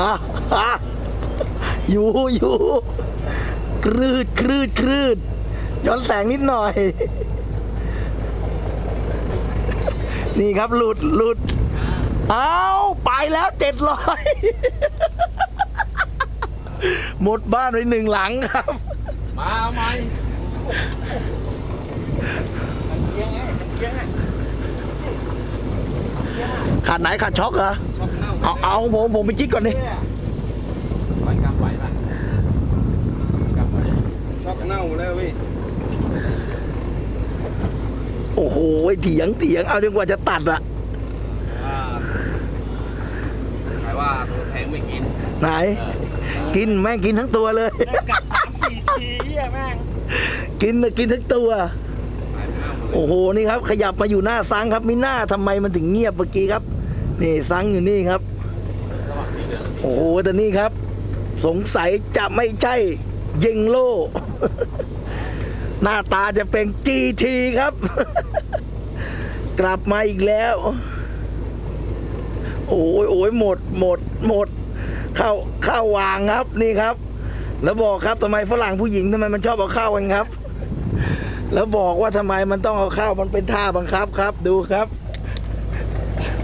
อะอะอยู่อยู่ครืดครืดครืดย้อนแสงนิดหน่อย นี่ครับหลุดหลุดเอาไปแล้วเจ็ดร้อยหมดบ้านไปหนึ่งหลังครับ มาเอาไหมขาดไหนขาดช็อกเหรอเอาเอาผมผมไปจิกก่อนดิไปกำไหวป่ะกำไหวช็อกเน่าแล้วพี่โอ้โหเถียงเถียงเอาจนกว่าจะตัดอะอ่าใครว่าตัวแพงไม่กิน ไหน กินแม่งกินทั้งตัวเลยกัดสามสี่ทีเฮียแม่งกินน่ะกินทั้งตัวขายข้าวหมดเลยโอ้โหนี่ครับ ขยับมาอยู่หน้าซังครับมิหน้าทำไมมันถึงเงียบเมื่อกี้ครับ นี่ซังอยู่นี่ครับ โอ้โหแต่นี่ครับ สงสัยจะไม่ใช่เยงโล หน้าตาจะเป็นจีทีครับ กลับมาอีกแล้ว โอ้ยโอ้ยหมดหมดหมด เข้าเข้าวางครับนี่ครับ แล้วบอกครับทำไมฝรั่งผู้หญิงทำไมมันชอบเอาเข้ากันครับแล้วบอกว่าทำไมมันต้องเอาข้าวมันเป็นท่าบังคับครับ ดูครับ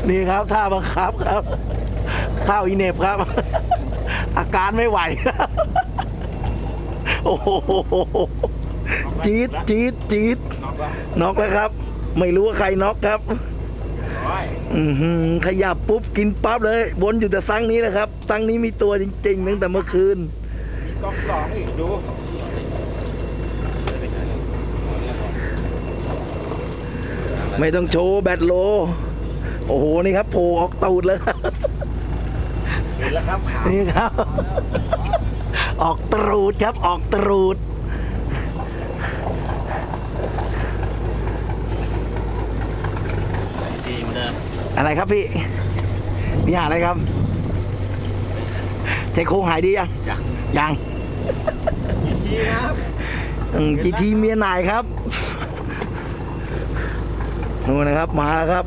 นี่ครับท่าบังคับครับ ข้าวอีเหน็บครับ อาการไม่ไหวโอ้โหจี๊ดจี๊ดจี๊ดน็อกแล้วครับ ไม่รู้ว่าใครน็อกครับอือหือขยับปุ๊บกินปั๊บเลยบนอยู่แต่ซังนี้นะครับซังนี้มีตัวจริงๆตั้งแต่เมื่อคืนกล้องสองอีกดูไม่ต้องโชว์แบตโล โอ้โห นี่ครับโผล่ออกตูดเลยครับเห็นแล้วครับขาวนี่ครับ ออกตรูดครับ ออกตรูด ดีเหมือนเดิมอะไรครับพี่พี่หาอะไรครับใจโครงหายดียังยังยังทีครับจีทีเมียนายครับนู่นนะครับ มาแล้วครับ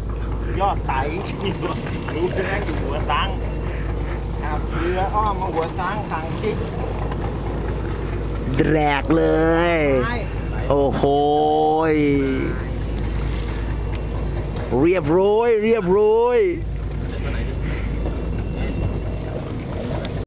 ยอดไตจริงๆรู้ใช่ไหมอยู่หัวซังครับเรืออ้อมมาหัวซังสั่งจิ๊กแดกเลย โอ้โหยเรียบร้อย เรียบร้อย